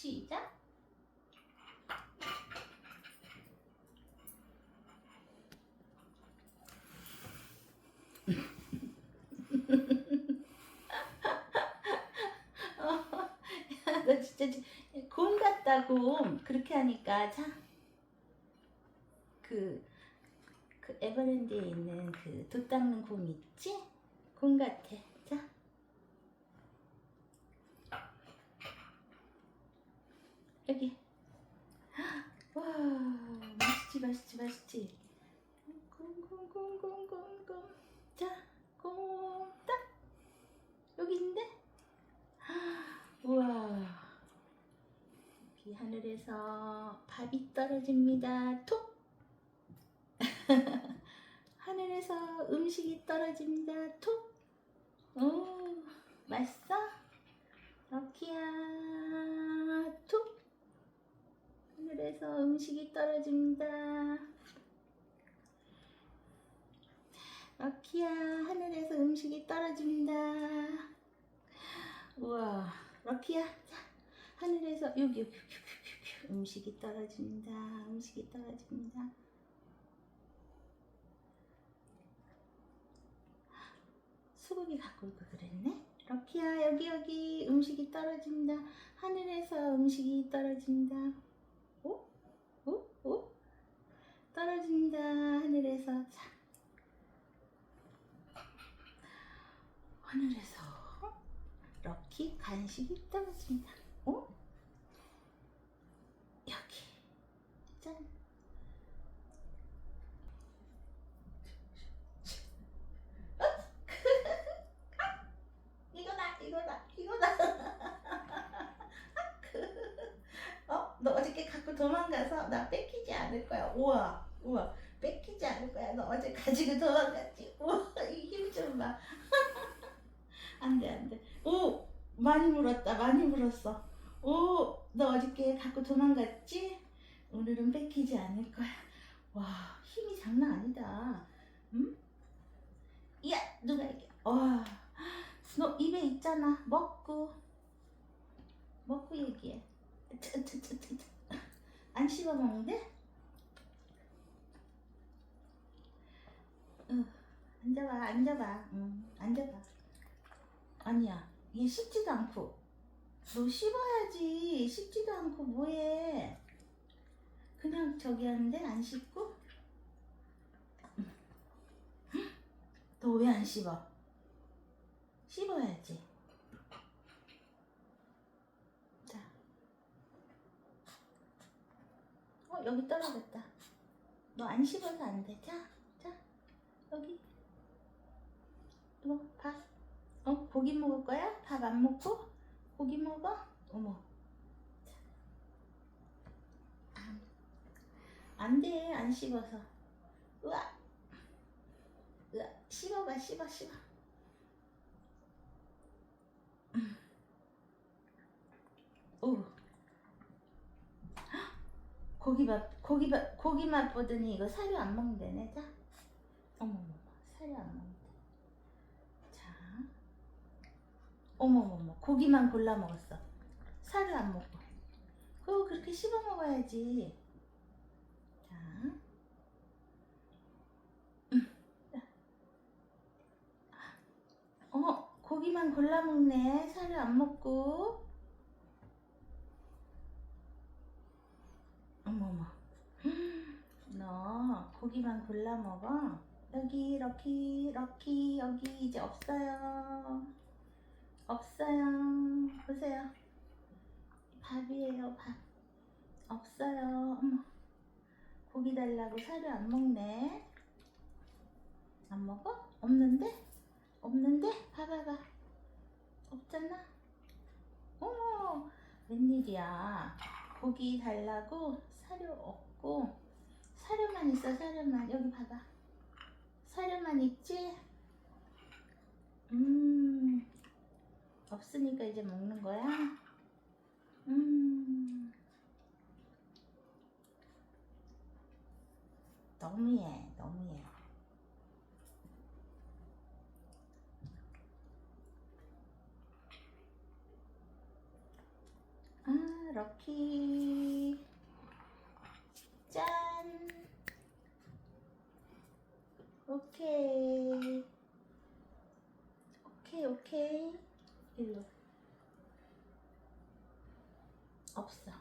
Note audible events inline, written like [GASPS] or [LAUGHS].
시작. 야, [LAUGHS] 너 진짜 지- 곰 같다 곰 그렇게 하니까 자 그, 그 에버랜드에 있는 그도 닦는 곰 있지? 곰 같아 자 여기. [GASPS] 와 맛있지 맛있지 맛있지. 곰곰곰곰곰곰 자 곰딱 여기 있는데? [GASPS] 우와. 여기 하늘에서 밥이 떨어집니다. 톡. [LAUGHS] 하늘에서 음식이 떨어집니다. 톡 오 맛있어? 럭키야 톡 하늘에서 음식이 떨어집니다. 럭키야 하늘에서 음식이 떨어집니다. 우와 럭키야 자 하늘에서 여기 여기 여기 음식이 떨어집니다. 음식이 떨어집니다. 수국이 갖고 올걸 그랬네? 럭키야 여기 여기. 음식이 떨어집니다. 하늘에서 음식이 떨어집니다. 오? 오? 오? 떨어진다 하늘에서 자 하늘에서 럭키 간식이 떨어진다. 어? 여기. 짠. 이거다, 이거다, 이거다. 어? 갖고 도망가서 나 뺏기지 않을 거야. 우와, 우와. 뺏기지 않을 거야. 너 어제 가지고 도망갔지. 우와, 이 힘 좀 봐. [LAUGHS] 안 돼, 안 돼. 오! 많이 물었다, 많이 물었어. 오! 너 어저께 갖고 도망갔지? 오늘은 뺏기지 않을 거야. 와, 힘이 장난 아니다. 응? 야, 누가 이게? 와, 너 입에 있잖아. 먹고. 먹고 얘기해. 안 씹어 먹는데? 응. 앉아봐, 앉아봐. 응, 앉아봐. 아니야. 얘 씹지도 않고. 너 씹어야지. 씹지도 않고 뭐해. 그냥 저기 하는데 안 씹고? 너 왜 안 씹어? 씹어야지. 자. 어, 여기 떨어졌다. 너 안 씹어서 안 돼. 자, 자. 여기. 뭐, 밥. 어? 고기 먹을 거야? 밥 안 먹고? 고기 먹어? 어머. 안, 안 돼. 안 씹어서. 으아. 으아. 씹어봐, 씹어, 씹어. 음. 오. 헉! 고기 맛, 고기 맛, 고기 맛 보더니 이거 사료 안 먹는다네. 자. 어머머머. 사료 안 먹는다. 자. 어머머머 고기만 골라 먹었어 살을 안 먹고 그거 그렇게 씹어 먹어야지 자 음. 어 고기만 골라 먹네 살을 안 먹고 어머머 너 고기만 골라 먹어 여기 럭키 럭키 여기 이제 없어요 없어요. 보세요. 밥이에요, 밥. 없어요. 고기 달라고 사료 안 먹네. 안 먹어? 없는데? 없는데? 봐봐봐. 없잖아? 어머, 웬일이야. 고기 달라고 사료 없고, 사료만 있어, 사료만. 여기 봐봐. 사료만 있지? 음. 없으니까 이제 먹는 거야? 음. 너무해, 너무해. 아, 럭키. 짠. 오케이. 오케이, 오케이. 일로.